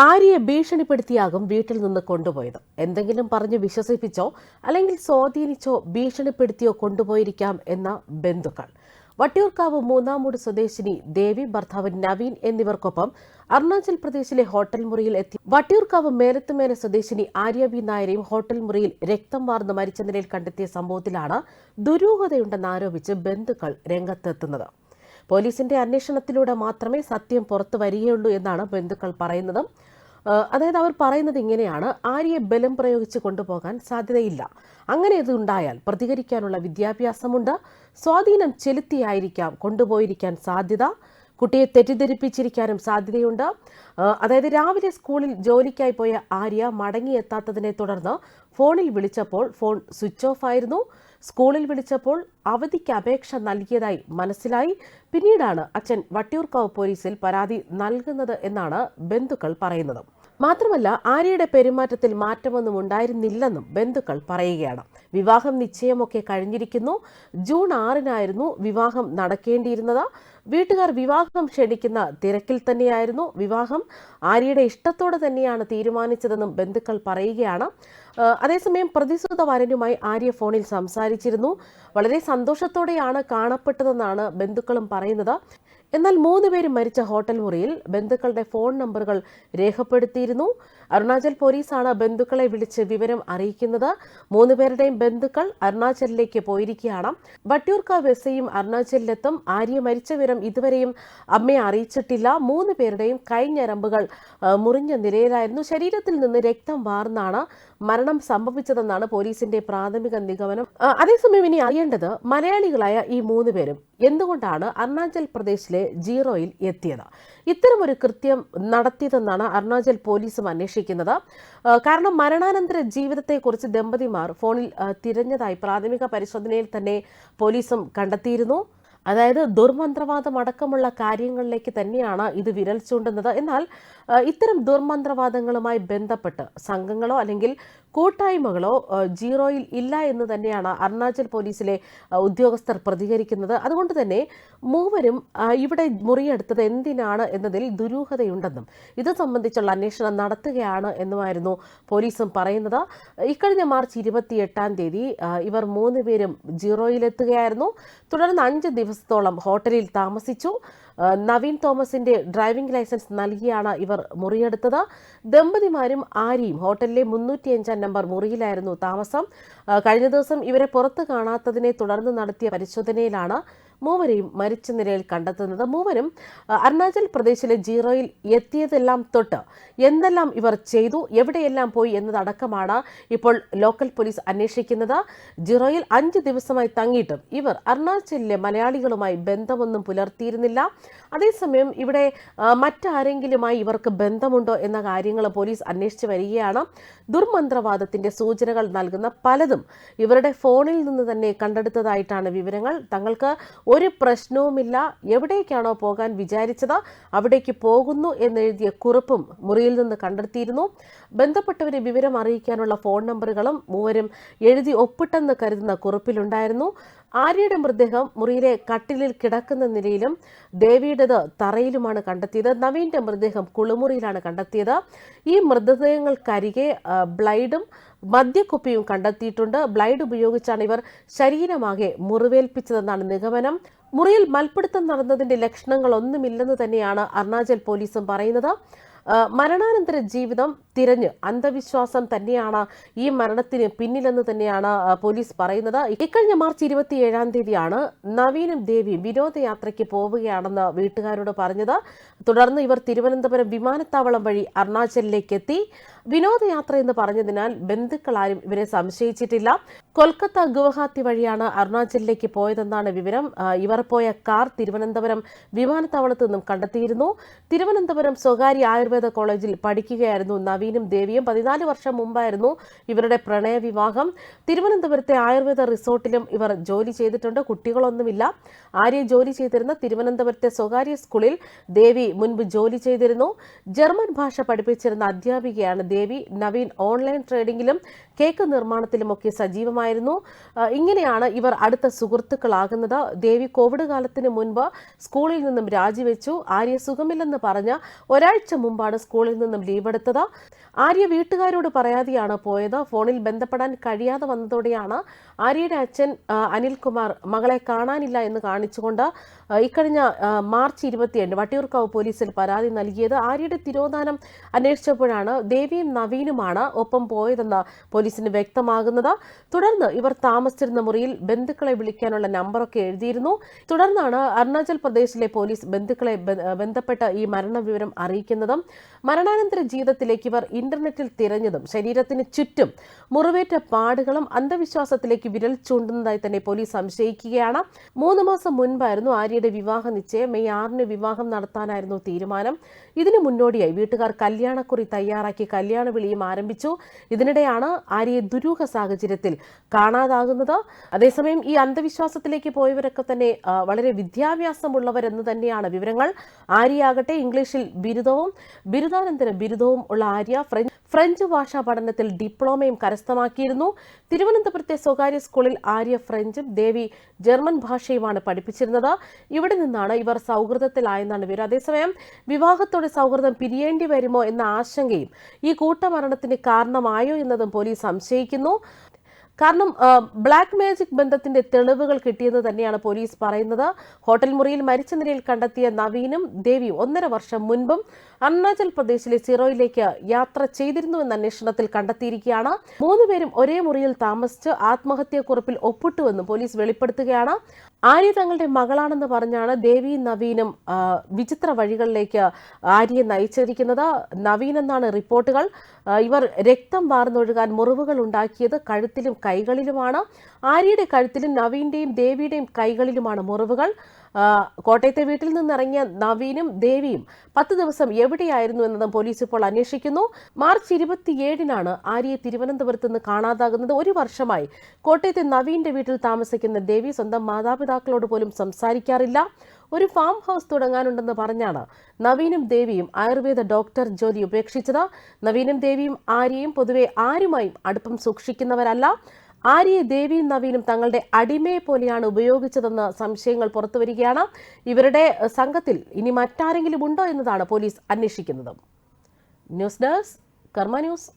ആര്യയെ ഭീഷണിപ്പെടുത്തിയാകും വീട്ടിൽ നിന്ന് കൊണ്ടുപോയത്. എന്തെങ്കിലും പറഞ്ഞ് വിശ്വസിപ്പിച്ചോ അല്ലെങ്കിൽ സ്വാധീനിച്ചോ ഭീഷണിപ്പെടുത്തിയോ കൊണ്ടുപോയിരിക്കാം എന്ന ബന്ധുക്കൾ. വട്ടിയൂർക്കാവ് മൂന്നാമൂട് സ്വദേശിനി ദേവി ഭർത്താവ് നവീൻ എന്നിവർക്കൊപ്പം അരുണാചൽ പ്രദേശിലെ ഹോട്ടൽ മുറിയിൽ എത്തി. വട്ടിയൂർക്കാവ് മേലത്തുമേന സ്വദേശിനി ആര്യ വി നായരെയും ഹോട്ടൽ മുറിയിൽ രക്തം വാർന്ന് മരിച്ച നിലയിൽ കണ്ടെത്തിയ സംഭവത്തിലാണ് ദുരൂഹതയുണ്ടെന്ന് ആരോപിച്ച് ബന്ധുക്കൾ രംഗത്തെത്തുന്നത്. പോലീസിന്റെ അന്വേഷണത്തിലൂടെ മാത്രമേ സത്യം പുറത്തു വരികയുള്ളൂ എന്നാണ് ബന്ധുക്കൾ പറയുന്നത്. അതായത് അവർ പറയുന്നത് ഇങ്ങനെയാണ്. ആര്യയെ ബലം പ്രയോഗിച്ച് കൊണ്ടുപോകാൻ സാധ്യതയില്ല. അങ്ങനെ ഇത് ഉണ്ടായാൽ പ്രതികരിക്കാനുള്ള വിദ്യാഭ്യാസമുണ്ട്. സ്വാധീനം ചെലുത്തിയായിരിക്കാം കൊണ്ടുപോയിരിക്കാൻ സാധ്യത. കുട്ടിയെ തെറ്റിദ്ധരിപ്പിച്ചിരിക്കാനും സാധ്യതയുണ്ട്. അതായത് രാവിലെ സ്കൂളിൽ ജോലിക്കായി പോയ ആര്യ മടങ്ങിയെത്താത്തതിനെ തുടർന്ന് ഫോണിൽ വിളിച്ചപ്പോൾ ഫോൺ സ്വിച്ച് ഓഫ് ആയിരുന്നു. സ്കൂളിൽ വിളിച്ചപ്പോൾ അവധിക്ക് അപേക്ഷ നൽകിയതായി മനസ്സിലായി. പിന്നീടാണ് അച്ഛൻ വട്ടിയൂർക്കാവ് പോലീസിൽ പരാതി നൽകുന്നത് എന്നാണ് ബന്ധുക്കൾ പറയുന്നത്. മാത്രമല്ല ആര്യയുടെ പെരുമാറ്റത്തിൽ മാറ്റമൊന്നും ഉണ്ടായിരുന്നില്ലെന്നും ബന്ധുക്കൾ പറയുകയാണ്. വിവാഹം നിശ്ചയമൊക്കെ കഴിഞ്ഞിരിക്കുന്നു. ജൂൺ ആറിനായിരുന്നു വിവാഹം നടക്കേണ്ടിയിരുന്നത്. വീട്ടുകാർ വിവാഹം ക്ഷണിക്കുന്ന തിരക്കിൽ തന്നെയായിരുന്നു വിവാഹം. ആര്യയുടെ ഇഷ്ടത്തോടെ തന്നെയാണ് തീരുമാനിച്ചതെന്നും ബന്ധുക്കൾ പറയുകയാണ്. അതേസമയം പ്രതിസുത വരനുമായി ആര്യ ഫോണിൽ സംസാരിച്ചിരുന്നു. വളരെ സന്തോഷത്തോടെയാണ് കാണപ്പെട്ടതെന്നാണ് ബന്ധുക്കളും പറയുന്നത്. എന്നാൽ മൂന്ന് പേര് മരിച്ച ഹോട്ടൽ മുറിയിൽ ബന്ധുക്കളുടെ ഫോൺ നമ്പറുകൾ രേഖപ്പെടുത്തിയിരുന്നു. അരുണാചൽ പോലീസാണ് ബന്ധുക്കളെ വിളിച്ച് വിവരം അറിയിക്കുന്നത്. മൂന്ന് പേരുടെയും ബന്ധുക്കൾ അരുണാചലിലേക്ക് പോയിരിക്കുകയാണ്. വട്ടിയൂർക്കാവ് എസ് ഐയും അരുണാചലിലെത്തും. ആര്യ മരിച്ച വിവരം ഇതുവരെയും അമ്മയെ അറിയിച്ചിട്ടില്ല. മൂന്ന് പേരുടെയും കൈഞ്ഞരമ്പുകൾ മുറിഞ്ഞ നിലയിലായിരുന്നു. ശരീരത്തിൽ നിന്ന് രക്തം വാർന്നാണ് മരണം സംഭവിച്ചതെന്നാണ് പോലീസിന്റെ പ്രാഥമിക നിഗമനം. അതേസമയം ഇനി അറിയേണ്ടത് മലയാളികളായ ഈ മൂന്ന് പേരും എന്തുകൊണ്ടാണ് അരുണാചൽ പ്രദേശിലെ ജീറോയിൽ എത്തിയത്? ഇത്തരമൊരു കൃത്യം നടത്തിയതെന്നാണ് അരുണാചൽ പോലീസും അന്വേഷിക്കുന്നത്. കാരണം മരണാനന്തര ജീവിതത്തെക്കുറിച്ച് ദമ്പതിമാർ ഫോണിൽ തിരഞ്ഞതായി പ്രാഥമിക പരിശോധനയിൽ തന്നെ പോലീസും കണ്ടെത്തിയിരുന്നു. അതായത് ദുർമന്ത്രവാദം അടക്കമുള്ള കാര്യങ്ങളിലേക്ക് തന്നെയാണ് ഇത് വിരൽ ചൂണ്ടുന്നത്. എന്നാൽ ഇത്തരം ദുർമന്ത്രവാദങ്ങളുമായി ബന്ധപ്പെട്ട് സംഘങ്ങളോ അല്ലെങ്കിൽ കൂട്ടായ്മകളോ ജീറോയിൽ ഇല്ല എന്ന് തന്നെയാണ് അരുണാചൽ പോലീസിലെ ഉദ്യോഗസ്ഥർ പ്രതികരിക്കുന്നത്. അതുകൊണ്ട് തന്നെ മൂവരും ഇവിടെ മുറിയെടുത്തത് എന്തിനാണ് എന്നതിൽ ദുരൂഹതയുണ്ടെന്നും ഇത് സംബന്ധിച്ചുള്ള അന്വേഷണം നടത്തുകയാണ് എന്നുമായിരുന്നു പോലീസും പറയുന്നത്. ഇക്കഴിഞ്ഞ മാർച്ച് ഇരുപത്തിയെട്ടാം തീയതി ഇവർ മൂന്ന് പേരും ജീറോയിലെത്തുകയായിരുന്നു. തുടർന്ന് അഞ്ച് ദിവസത്തോളം ഹോട്ടലിൽ താമസിച്ചു. നവീൻ തോമസിന്റെ ഡ്രൈവിംഗ് ലൈസൻസ് നൽകിയാണ് ഇവർ മുറിയെടുത്തത്. ദമ്പതിമാരും ആര്യയും ഹോട്ടലിലെ മുന്നൂറ്റിയഞ്ചാം നമ്പർ മുറിയിലായിരുന്നു താമസം. കഴിഞ്ഞ ദിവസം ഇവരെ പുറത്ത് കാണാത്തതിനെ തുടർന്ന് നടത്തിയ പരിശോധനയിലാണ് മൂവരെയും മരിച്ച നിലയിൽ കണ്ടെത്തുന്നത് മൂവരും അരുണാചൽ പ്രദേശിലെ ജീറോയിൽ എത്തിയതെല്ലാം തൊട്ട് എന്തെല്ലാം ഇവർ ചെയ്തു എവിടെയെല്ലാം പോയി എന്നതടക്കമാണ് ഇപ്പോൾ ലോക്കൽ പോലീസ് അന്വേഷിക്കുന്നത്. ജിറോയിൽ അഞ്ച് ദിവസമായി തങ്ങിയിട്ടും ഇവർ അരുണാചലിലെ മലയാളികളുമായി ബന്ധമൊന്നും പുലർത്തിയിരുന്നില്ല. അതേസമയം ഇവിടെ മറ്റാരെങ്കിലുമായി ഇവർക്ക് ബന്ധമുണ്ടോ എന്ന കാര്യങ്ങൾ പോലീസ് അന്വേഷിച്ച് വരികയാണ്. ദുർമന്ത്രവാദത്തിന്റെ സൂചനകൾ നൽകുന്ന പലതും ഇവരുടെ ഫോണിൽ നിന്ന് തന്നെ കണ്ടെടുത്തതായിട്ടാണ് വിവരങ്ങൾ. തങ്ങൾക്ക് ഒരു പ്രശ്നവുമില്ല. എവിടേക്കാണോ പോകാൻ വിചാരിച്ചത് അവിടേക്ക് പോകുന്നു എന്നെഴുതിയ കുറിപ്പും മുറിയിൽ നിന്ന് കണ്ടെത്തിയിരുന്നു. ബന്ധപ്പെട്ടവരെ വിവരം അറിയിക്കാനുള്ള ഫോൺ നമ്പറുകളും മൂവരും എഴുതി ഒപ്പിട്ടെന്ന് കരുതുന്ന കുറിപ്പിലുണ്ടായിരുന്നു. ആര്യയുടെ മൃതദേഹം മുറിയിലെ കട്ടിലിൽ കിടക്കുന്ന നിലയിലും ദേവിയുടേത് തറയിലുമാണ് കണ്ടെത്തിയത്. നവീന്റെ മൃതദേഹം കുളിമുറിയിലാണ് കണ്ടെത്തിയത്. ഈ മൃതദേഹങ്ങൾക്കരികെ ബ്ലൈഡും മദ്യക്കുപ്പിയും കണ്ടെത്തിയിട്ടുണ്ട്. ബ്ലൈഡ് ഉപയോഗിച്ചാണ് ഇവർ ശരീരമാകെ മുറിവേൽപ്പിച്ചതെന്നാണ് നിഗമനം. മുറിയിൽ മൽപ്പിടുത്തം നടന്നതിന്റെ ലക്ഷണങ്ങളൊന്നുമില്ലെന്ന് തന്നെയാണ് അരുണാചൽ പോലീസും പറയുന്നത്. മരണാനന്തര ജീവിതം തിരഞ്ഞ് അന്ധവിശ്വാസം തന്നെയാണ് ഈ മരണത്തിന് പിന്നിലെന്ന് തന്നെയാണ് പോലീസ് പറയുന്നത്. ഇക്കഴിഞ്ഞ മാർച്ച് ഇരുപത്തിയേഴാം തീയതിയാണ് നവീനും ദേവിയും വിനോദയാത്രയ്ക്ക് പോവുകയാണെന്ന് വീട്ടുകാരോട് പറഞ്ഞത്. തുടർന്ന് ഇവർ തിരുവനന്തപുരം വിമാനത്താവളം വഴി അരുണാചലിലേക്ക് എത്തി വിനോദയാത്ര എന്ന് പറഞ്ഞതിനാൽ ബന്ധുക്കളാരും ഇവരെ സംശയിച്ചിട്ടില്ല. കൊൽക്കത്ത ഗുവഹാത്തി വഴിയാണ് അരുണാചലിലേക്ക് പോയതെന്നാണ് വിവരം. ഇവർ പോയ കാർ തിരുവനന്തപുരം വിമാനത്താവളത്തു നിന്നും കണ്ടെത്തിയിരുന്നു. തിരുവനന്തപുരം സ്വകാര്യ ആയുർവേദ കോളേജിൽ പഠിക്കുകയായിരുന്നു നവീനും ദേവിയും പതിനാല് വർഷം മുമ്പായിരുന്നു ഇവരുടെ പ്രണയവിവാഹം. തിരുവനന്തപുരത്തെ ആയുർവേദ റിസോർട്ടിലും ഇവർ ജോലി ചെയ്തിട്ടുണ്ട്. കുട്ടികളൊന്നുമില്ല. ആര്യ ജോലി ചെയ്തിരുന്ന തിരുവനന്തപുരത്തെ സ്വകാര്യ സ്കൂളിൽ ദേവി മുൻപ് ജോലി ചെയ്തിരുന്നു. ജർമ്മൻ ഭാഷ പഠിപ്പിച്ചിരുന്ന അധ്യാപികയാണ് ദേവി. നവീൻ ഓൺലൈൻ ട്രേഡിംഗിലും കേക്ക് നിർമ്മാണത്തിലുമൊക്കെ സജീവമായിരുന്നു. ഇങ്ങനെയാണ് ഇവർ അടുത്ത സുഹൃത്തുക്കളാകുന്നത്. ദേവി കോവിഡ് കാലത്തിന് മുൻപ് സ്കൂളിൽ നിന്നും രാജിവെച്ചു. ആര്യ സുഖമില്ലെന്ന് പറഞ്ഞ ഒരാഴ്ച മുമ്പാണ് സ്കൂളിൽ നിന്നും ലീവ് എടുത്തത് ആര്യ വീട്ടുകാരോട് പറയാതെയാണ് പോയത്. ഫോണിൽ ബന്ധപ്പെടാൻ കഴിയാതെ വന്നതോടെയാണ് ആര്യയുടെ അച്ഛൻ അനിൽകുമാർ മകളെ കാണാനില്ല എന്ന് കാണിച്ചുകൊണ്ട് ഇക്കഴിഞ്ഞ മാർച്ച് ഇരുപത്തിയേഴ് വട്ടിയൂർക്കാവ് പോലീസിൽ പരാതി നൽകിയത് ആര്യയുടെ തിരോധാനം അന്വേഷിച്ചപ്പോഴാണ് ദേവിയും നവീനുമാണ് ഒപ്പം പോയതെന്ന് പോലീസിന് വ്യക്തമാകുന്നത്. തുടർന്ന് ഇവർ താമസിച്ചിരുന്ന മുറിയിൽ ബന്ധുക്കളെ വിളിക്കാനുള്ള നമ്പറൊക്കെ എഴുതിയിരുന്നു. തുടർന്നാണ് അരുണാചൽ പ്രദേശിലെ പോലീസ് ബന്ധുക്കളെ ബന്ധപ്പെട്ട ഈ മരണവിവരം അറിയിക്കുന്നതും മരണാനന്തര ജീവിതത്തിലേക്ക് ഇവർ ഇന്റർനെറ്റിൽ തിരഞ്ഞതും ശരീരത്തിന് ചുറ്റും മുറിവേറ്റ പാടുകളും അന്ധവിശ്വാസത്തിലേക്ക് വിരൽ ചൂണ്ടുന്നതായി തന്നെ പോലീസ് സംശയിക്കുകയാണ്. മൂന്ന് മാസം മുൻപായിരുന്നു ആര്യയുടെ വിവാഹ നിശ്ചയം മെയ് ആറിന് വിവാഹം നടത്താനായിരുന്നു തീരുമാനം. ഇതിന് മുന്നോടിയായി വീട്ടുകാർ കല്യാണക്കുറി തയ്യാറാക്കി കല്യാണ വിളിയും ആരംഭിച്ചു. ഇതിനിടെയാണ് ആര്യയെ ദുരൂഹ സാഹചര്യത്തിൽ കാണാതാകുന്നത്. അതേസമയം ഈ അന്ധവിശ്വാസത്തിലേക്ക് പോയവരൊക്കെ തന്നെ വളരെ വിദ്യാഭ്യാസമുള്ളവരെന്ന് തന്നെയാണ് വിവരങ്ങൾ. ആര്യയാകട്ടെ ഇംഗ്ലീഷിൽ ബിരുദവും ബിരുദാനന്തര ബിരുദവും ഉള്ള ആര്യ ഫ്രഞ്ച് ഫ്രഞ്ച് ഭാഷാ പഠനത്തിൽ ഡിപ്ലോമയും കരസ്ഥമാക്കിയിരുന്നു. തിരുവനന്തപുരത്തെ സ്വകാര്യ സ്കൂളിൽ ആര്യ ഫ്രഞ്ചും ദേവി ജർമ്മൻ ഭാഷയുമാണ് പഠിപ്പിച്ചിരുന്നത്. ഇവിടെ നിന്നാണ് ഇവർ സൗഹൃദത്തിലായെന്നാണ് വിവരം. അതേസമയം വിവാഹത്തോടെ സൗഹൃദം പിരിയേണ്ടി വരുമോ എന്ന ആശങ്കയും ഈ കൂട്ടമരണത്തിന് കാരണമായോ എന്നതും പോലീസ് സംശയിക്കുന്നു. കാരണം ബ്ലാക്ക് മാജിക് ബന്ധത്തിന്റെ തെളിവുകൾ കിട്ടിയെന്ന് തന്നെയാണ് പോലീസ് പറയുന്നത്. ഹോട്ടൽ മുറിയിൽ മരിച്ച നിലയിൽ കണ്ടെത്തിയ നവീനും ദേവിയും ഒന്നര വർഷം മുൻപും അരുണാചൽ പ്രദേശിലെ സിറോയിലേക്ക് യാത്ര ചെയ്തിരുന്നുവെന്ന അന്വേഷണത്തിൽ കണ്ടെത്തിയിരിക്കുകയാണ്. മൂന്നുപേരും ഒരേ മുറിയിൽ താമസിച്ച് ആത്മഹത്യാക്കുറിപ്പിൽ ഒപ്പിട്ടുവെന്നും പോലീസ് വെളിപ്പെടുത്തുകയാണ്. ആര്യ തങ്ങളുടെ മകളാണെന്ന് പറഞ്ഞാണ് ദേവി നവീനും വിചിത്ര വഴികളിലേക്ക് ആര്യയെ നയിച്ചിരിക്കുന്നത്. നവീൻ എന്നാണ് റിപ്പോർട്ടുകൾ. ഇവർ രക്തം വാർന്നൊഴുകാൻ മുറിവുകൾ ഉണ്ടാക്കിയത് കഴുത്തിലും കൈകളിലുമാണ്. ആര്യയുടെ കഴുത്തിലും നവീന്റെയും ദേവിയുടെയും കൈകളിലുമാണ് മുറിവുകൾ. കോട്ടയത്തെ വീട്ടിൽ നിന്നിറങ്ങിയ നവീനും ദേവിയും പത്ത് ദിവസം എവിടെയായിരുന്നു എന്നതും പോലീസ് ഇപ്പോൾ അന്വേഷിക്കുന്നു. മാർച്ച് ഇരുപത്തിയേഴിനാണ് ആര്യയെ തിരുവനന്തപുരത്ത് നിന്ന് കാണാതാകുന്നത്. ഒരു വർഷമായി കോട്ടയത്തെ നവീന്റെ വീട്ടിൽ താമസിക്കുന്ന ദേവി സ്വന്തം മാതാപിതാക്കളോട് പോലും സംസാരിക്കാറില്ല. ഒരു ഫാം ഹൗസ് തുടങ്ങാനുണ്ടെന്ന് പറഞ്ഞാണ് നവീനും ദേവിയും ആയുർവേദ ഡോക്ടർ ജോലി ഉപേക്ഷിച്ചത്. നവീനും ദേവിയും ആര്യയും പൊതുവെ ആരുമായും അടുപ്പം സൂക്ഷിക്കുന്നവരല്ല. ആര്യയെ ദേവിയും നവീനും തങ്ങളുടെ അടിമയെ പോലെയാണ് ഉപയോഗിച്ചതെന്ന് സംശയങ്ങൾ പുറത്തുവരികയാണ് ഇവരുടെ സംഘത്തിൽ ഇനി മറ്റാരെങ്കിലും ഉണ്ടോ എന്നതാണ് പോലീസ് അന്വേഷിക്കുന്നത്. News desk Karma news.